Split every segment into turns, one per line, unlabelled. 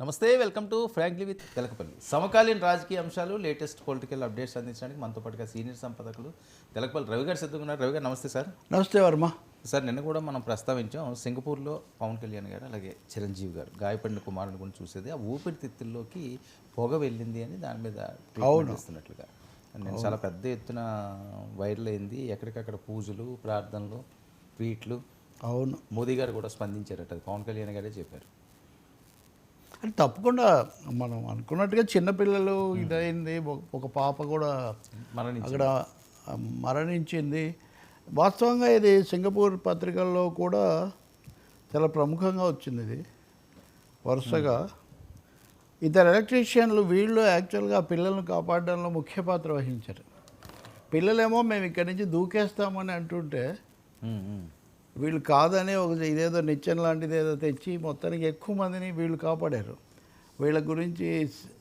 నమస్తే welcome to frankly with Telakapalli. సమకాలీన రాజకీయ అంశాలు లేటెస్ట్ పొలిటికల్ అప్డేట్స్ అందించడానికి మనతో పాటుగా సీనియర్ సంపాదకులు తెలకపల్లి రవి గారు సిద్ధంగా రవి గారు నమస్తే సార్.
నమస్తే వర్మ.
సార్ నిన్న కూడా మనం ప్రస్తావించాం సింగపూర్లో పవన్ కళ్యాణ్ గారు అలాగే చిరంజీవి గారు గాయపడిన కుమారుని కూడా చూసేది ఆ ఊపిరితిత్తుల్లోకి పొగ వెళ్ళింది అని దాని మీద ఇస్తున్నట్లుగా నేను చాలా పెద్ద ఎత్తున వైరల్ అయింది ఎక్కడికక్కడ పూజలు ప్రార్థనలు ట్వీట్లు.
అవును.
మోదీ గారు కూడా స్పందించారట అది పవన్ కళ్యాణ్ గారే చెప్పారు.
అంటే తప్పకుండా మనం అనుకున్నట్టుగా చిన్నపిల్లలు ఇదైంది. ఒక- పాప కూడా అక్కడ మరణించింది. వాస్తవంగా ఇది సింగపూర్ పత్రికల్లో కూడా చాలా ప్రముఖంగా వచ్చింది ఇది. వరుసగా ఇద్దరు ఎలక్ట్రీషియన్లు వీళ్ళు యాక్చువల్గా పిల్లల్ని కాపాడడంలో ముఖ్య పాత్ర వహించారు. పిల్లలేమో మేము ఇక్కడి నుంచి దూకేస్తామని అంటుంటే. వీళ్ళు కాదని ఒక ఇదేదో నిత్యం లాంటిది ఏదో తెచ్చి మొత్తానికి ఎక్కువ మందిని వీళ్ళు కాపాడారు. వీళ్ళ గురించి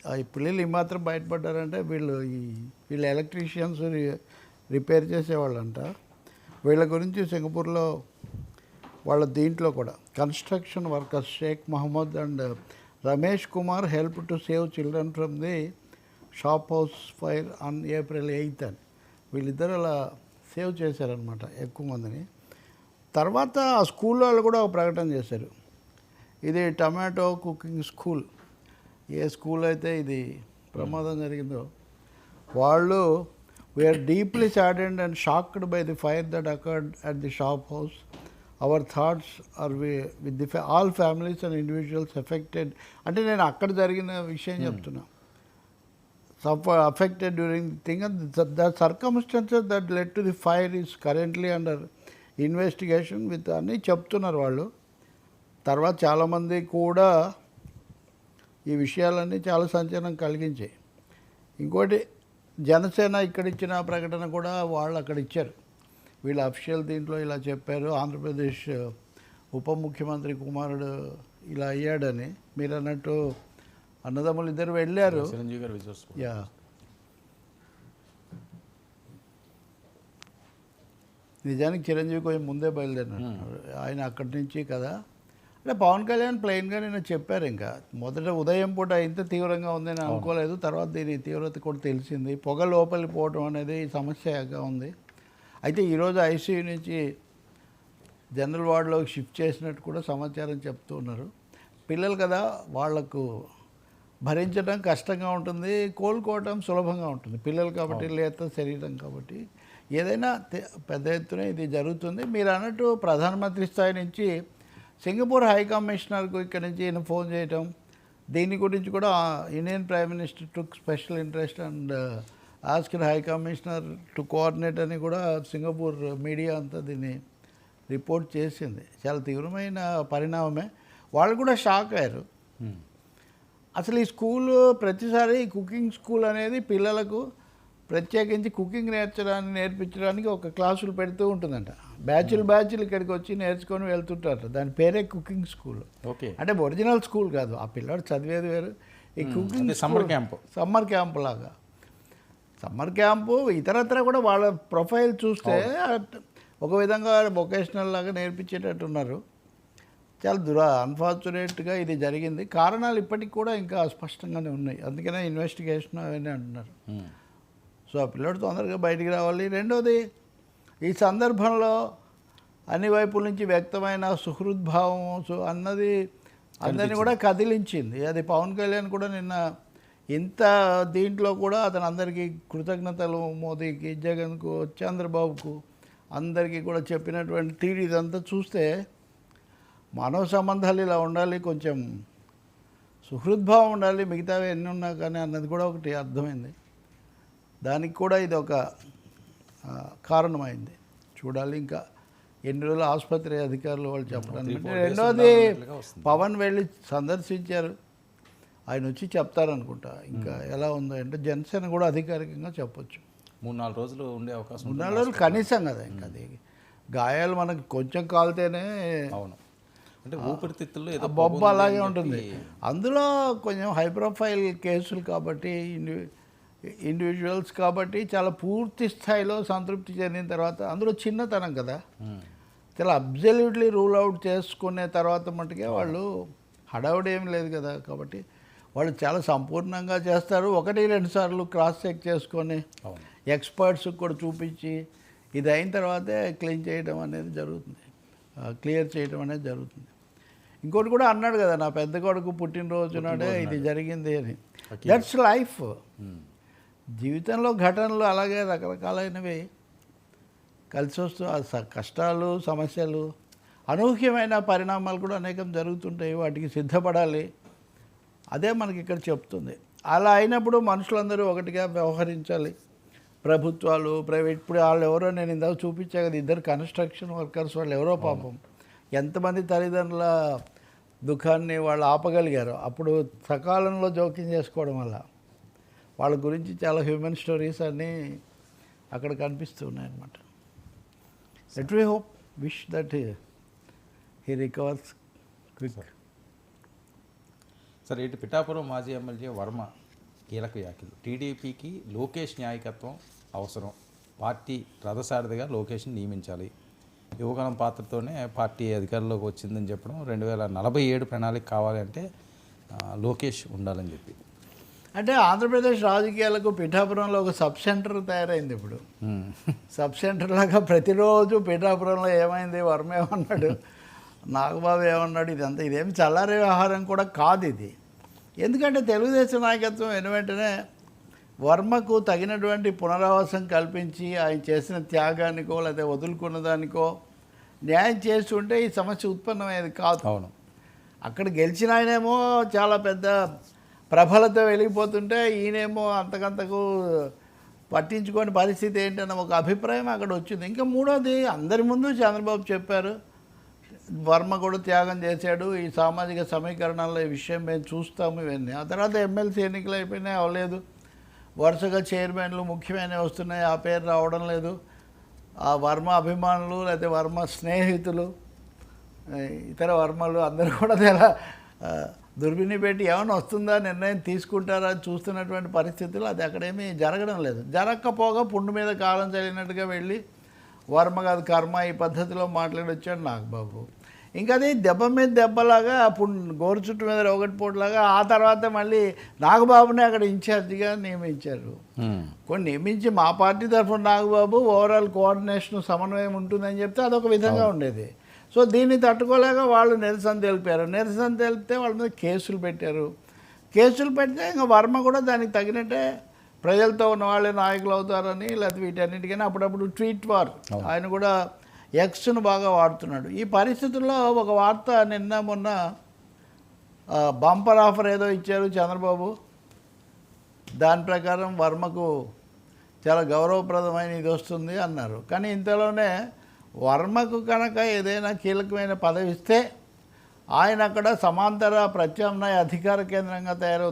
ఆ ఈ పిల్లలు ఈ మాత్రం బయటపడ్డారంటే వీళ్ళు ఈ వీళ్ళ ఎలక్ట్రీషియన్స్ రిపేర్ చేసేవాళ్ళంట. వీళ్ళ గురించి సింగపూర్లో వాళ్ళ దీంట్లో కూడా construction workers Shaikh Mohammed and Ramesh Kumar help to save children from the shop house fire on April eighth అని. వీళ్ళిద్దరు అలా సేవ్ చేశారనమాట ఎక్కువ మందిని. తర్వాత ఆ స్కూల్ వాళ్ళు కూడా ఒక ప్రకటన చేశారు. ఇది టమాటో కుకింగ్ స్కూల్. ఏ స్కూల్ అయితే ఇది ప్రమాదం జరిగిందో వాళ్ళు we're deeply saddened and shocked by the fire that occurred at the shop house our thoughts are with the all families and individuals affected అంటే నేను అక్కడ జరిగిన విషయం చెప్తున్నా. Suffer affected during the thing and the, the circumstances that led to the fire is currently under investigation with అని చెప్తున్నారు వాళ్ళు. తర్వాత చాలామంది కూడా ఈ విషయాలన్నీ చాలా సంచలనం కలిగించాయి. ఇంకోటి జనసేన ఇక్కడ ఇచ్చిన ప్రకటన కూడా వాళ్ళు అక్కడ ఇచ్చారు. వీళ్ళ అఫిషియల్ దీంట్లో ఇలా చెప్పారు ఆంధ్రప్రదేశ్ ఉప ముఖ్యమంత్రి కుమారుడు ఇలా అయ్యాడని. మీరు అన్నట్టు అన్నదమ్ములు ఇద్దరు వెళ్ళారు. యా. నిజానికి చిరంజీవి కొంచెం ముందే బయలుదేరినాడు. ఆయన అక్కడి నుంచి కదా. అంటే పవన్ కళ్యాణ్ ప్లెయిన్గా నేను చెప్పారు ఇంకా. మొదట ఉదయం పూట ఇంత తీవ్రంగా ఉందని అనుకోలేదు. తర్వాత దీని తీవ్రత కూడా తెలిసింది. పొగ లోపలికి పోవడం అనేది సమస్యగా ఉంది. అయితే ఈరోజు ఐసీయూ నుంచి జనరల్ వార్డులోకి షిఫ్ట్ చేసినట్టు కూడా సమాచారం చెప్తూ ఉన్నారు. పిల్లలు కదా వాళ్ళకు భరించడం కష్టంగా ఉంటుంది కోలుకోవటం సులభంగా ఉంటుంది. పిల్లలు కాబట్టి లేత శరీరం కాబట్టి. ఏదైనా పెద్ద ఎత్తున ఇది జరుగుతుంది. మీరు అన్నట్టు ప్రధానమంత్రి స్థాయి నుంచి సింగపూర్ హై కమిషనర్కు ఇక్కడ నుంచి ఈయన ఫోన్ చేయటం దీని గురించి కూడా Indian prime minister took special interest and asked our high commissioner to coordinate అని కూడా సింగపూర్ మీడియా అంతా దీన్ని రిపోర్ట్ చేసింది. చాలా తీవ్రమైన పరిణామమే. వాళ్ళు కూడా షాక్ అయ్యారు. అసలు ఈ స్కూల్ ప్రతిసారి కుకింగ్ స్కూల్ అనేది పిల్లలకు ప్రత్యేకించి కుకింగ్ నేర్చడానికి నేర్పించడానికి ఒక క్లాసులు పెడుతూ ఉంటుందంట. బ్యాచులు బ్యాచులు ఇక్కడికి వచ్చి నేర్చుకొని వెళ్తుంటారు దాని పేరే కుకింగ్ స్కూల్.
ఓకే.
అంటే ఒరిజినల్ స్కూల్ కాదు. ఆ పిల్లాడు చదివేది వేరు. ఈ కుకింగ్
అంటే summer camp.
సమ్మర్ క్యాంప్ లాగా. సమ్మర్ క్యాంపు ఇతరత్ర కూడా వాళ్ళ ప్రొఫైల్ చూస్తే ఒక విధంగా వొకేషనల్ లాగా నేర్పించేటట్టు ఉన్నారు చాలా దురా. అన్ఫార్చునేట్గా ఇది జరిగింది. కారణాలు ఇప్పటికి కూడా ఇంకా స్పష్టంగానే ఉన్నాయి. అందుకనే ఇన్వెస్టిగేషన్ అవన్నీ అంటున్నారు.
ఉమ్.
సో ఆ పిల్లోడు తొందరగా బయటికి రావాలి. రెండోది ఈ సందర్భంలో అన్ని వైపుల నుంచి వ్యక్తమైన సుహృద్భావం సు- అన్నది అందరిని కూడా కదిలించింది. అది పవన్ కళ్యాణ్ కూడా నిన్న ఇంత దీంట్లో కూడా అతను అందరికీ కృతజ్ఞతలు. మోదీకి జగన్కు చంద్రబాబుకు అందరికీ కూడా చెప్పినటువంటి తీరు ఇదంతా చూస్తే మానవ సంబంధాలు ఇలా ఉండాలి కొంచెం సుహృద్భావం ఉండాలి మిగతావి ఎన్ని ఉన్నా కానీ అన్నది కూడా ఒకటి అర్థమైంది. దానికి కూడా ఇది ఒక కారణమైంది. చూడాలి ఇంకా ఎన్ని రోజులు ఆసుపత్రి అధికారులు వాళ్ళు చెప్పడానికి.
days
రెండోది. పవన్ వెళ్ళి సందర్శించారు. ఆయన వచ్చి చెప్తారనుకుంటా. ఇంకా ఎలా ఉందో అంటే జనసేన కూడా అధికారికంగా చెప్పొచ్చు.
మూడు నాలుగు రోజులు ఉండే అవకాశం.
మూడు రోజులు కనీసం కదా ఇంకా అది. గాయాలు మనకు కొంచెం కాలితేనే
అవును. అంటే ఊపిరితిత్తుల్లో ఏదో
బొబ్బ అలాగే ఉంటుంది. అందులో కొంచెం హై ప్రొఫైల్ కేసులు కాబట్టి ఇండి ఇండివిజువల్స్ కాబట్టి చాలా పూర్తి స్థాయిలో సంతృప్తి చెందిన తర్వాత అందులో చిన్నతనం కదా. చాలా అబ్జల్యూట్లీ రూల్ అవుట్ చేసుకునే తర్వాత మటుకే వాళ్ళు హడావుడి లేదు కదా కాబట్టి వాళ్ళు చాలా సంపూర్ణంగా చేస్తారు. ఒకటి రెండు సార్లు క్రాస్ చెక్ చేసుకొని ఎక్స్పర్ట్స్ కూడా చూపించి ఇది అయిన తర్వాతే క్లీన్ చేయడం అనేది జరుగుతుంది. క్లియర్ చేయడం అనేది జరుగుతుంది. ఇంకోటి కూడా అన్నాడు కదా నా పెద్ద కొడుకు పుట్టినరోజు నాడే ఇది జరిగింది అని. That's life
um.
జీవితంలో ఘటనలు అలాగే రకరకాలైనవి. కలిసి వస్తూ కష్టాలు సమస్యలు అనూహ్యమైన పరిణామాలు కూడా అనేకం జరుగుతుంటాయి వాటికి సిద్ధపడాలి. అదే మనకి ఇక్కడ చెప్తుంది. అలా అయినప్పుడు మనుషులందరూ ఒకటిగా వ్యవహరించాలి. ప్రభుత్వాలు ప్రైవేట్ ఇప్పుడు వాళ్ళు ఎవరో నేను ఇందాక చూపించా కదా ఇద్దరు కన్స్ట్రక్షన్ వర్కర్స్ వాళ్ళు ఎవరో పాపం. ఎంతమంది తల్లిదండ్రుల దుఃఖాన్ని వాళ్ళు ఆపగలిగారు. అప్పుడు సకాలంలో జోక్యం చేసుకోవడం వల్ల వాళ్ళ గురించి చాలా హ్యూమన్ స్టోరీస్ అన్నీ అక్కడ కనిపిస్తున్నాయి అనమాట at we hope wish that he recovers quick
సరే ఇటు పిఠాపురం మాజీ ఎమ్మెల్యే వర్మ కీలక వ్యాఖ్యలు. టీడీపీకి లోకేష్ న్యాయకత్వం అవసరం. పార్టీ రథసారథిగా లోకేష్ని నియమించాలి. యువగలం పాత్రతోనే పార్టీ అధికారంలోకి వచ్చిందని చెప్పడం రెండు వేల నలభై ఏడు ప్రణాళిక కావాలంటే లోకేష్ ఉండాలని చెప్పి.
అంటే ఆంధ్రప్రదేశ్ రాజకీయాలకు పిఠాపురంలో ఒక సబ్ సెంటర్ తయారైంది ఇప్పుడు. సబ్ సెంటర్ లాగా ప్రతిరోజు పిఠాపురంలో ఏమైంది? వర్మ ఏమన్నాడు? నాగబాబు ఏమన్నాడు? ఇదంతా ఇదేమి చల్లారే వ్యవహారం కూడా కాదు ఇది. ఎందుకంటే తెలుగుదేశం నాయకత్వం వెను వెంటనే వర్మకు తగినటువంటి పునరావాసం కల్పించి ఆయన చేసిన త్యాగానికో లేకపోతే వదులుకున్న దానికో న్యాయం చేస్తుంటే ఈ సమస్య ఉత్పన్నమయ్యేది కాదు.
అవును.
అక్కడ గెలిచిన ఆయనేమో చాలా పెద్ద ప్రభలతో వెలిగిపోతుంటే ఈయనేమో అంతకంతకు పట్టించుకోని పరిస్థితి ఏంటన్న ఒక అభిప్రాయం అక్కడ వచ్చింది. ఇంకా మూడోది అందరి ముందు చంద్రబాబు చెప్పారు వర్మ కూడా త్యాగం చేశాడు ఈ సామాజిక సమీకరణాల్లో ఈ విషయం మేము చూస్తాము ఇవన్నీ. ఆ తర్వాత ఎమ్మెల్సీ ఎన్నికలు అయిపోయినాయి అవ్వలేదు వరుసగా చైర్మన్లు ముఖ్యమైనవి వస్తున్నాయి ఆ పేరు రావడం లేదు. ఆ వర్మ అభిమానులు లేకపోతే వర్మ స్నేహితులు ఇతర వర్మలు అందరూ కూడా చాలా దుర్బిని పెట్టి ఏమైనా వస్తుందా నిర్ణయం తీసుకుంటారా అని చూస్తున్నటువంటి పరిస్థితులు అది అక్కడేమీ జరగడం లేదు. జరగకపోగా పుండు మీద కాలం చల్లినట్టుగా వెళ్ళి వర్మ కాదు కర్మ ఈ పద్ధతిలో మాట్లాడి వచ్చాడు నాగబాబు ఇంకా అది దెబ్బ మీద దెబ్బలాగా పుండు గోరు చుట్టు మీద ఒకటి పోటులాగా ఆ తర్వాత మళ్ళీ నాగబాబుని అక్కడ ఇన్ఛార్జిగా నియమించారు. కొన్ని నియమించి మా పార్టీ తరఫున నాగబాబు ఓవరాల్ కోఆర్డినేషన్ సమన్వయం ఉంటుందని చెప్తే అదొక విధంగా ఉండేది. సో దీన్ని తట్టుకోలేక వాళ్ళు నిరసన తెలిపారు. నిరసన తెలిపితే వాళ్ళ మీద కేసులు పెట్టారు. కేసులు పెడితే ఇంకా వర్మ కూడా దానికి తగినట్టే ప్రజలతో ఉన్న వాళ్ళే నాయకులు అవుతారని లేకపోతే వీటన్నిటికైనా అప్పుడప్పుడు ట్వీట్ వార్. ఆయన కూడా ఎక్స్ను బాగా వాడుతున్నాడు. ఈ పరిస్థితుల్లో ఒక వార్త నిన్న మొన్న బంపర్ ఆఫర్ ఏదో ఇచ్చారు చంద్రబాబు. దాని ప్రకారం వర్మకు చాలా గౌరవప్రదమైన ఇది వస్తుంది అన్నారు. కానీ ఇంతలోనే వర్మకు కనుక ఏదైనా కీలకమైన పదవి ఇస్తే ఆయన అక్కడ సమాంతర ప్రత్యామ్నాయ అధికార కేంద్రంగా తయారవుతుంది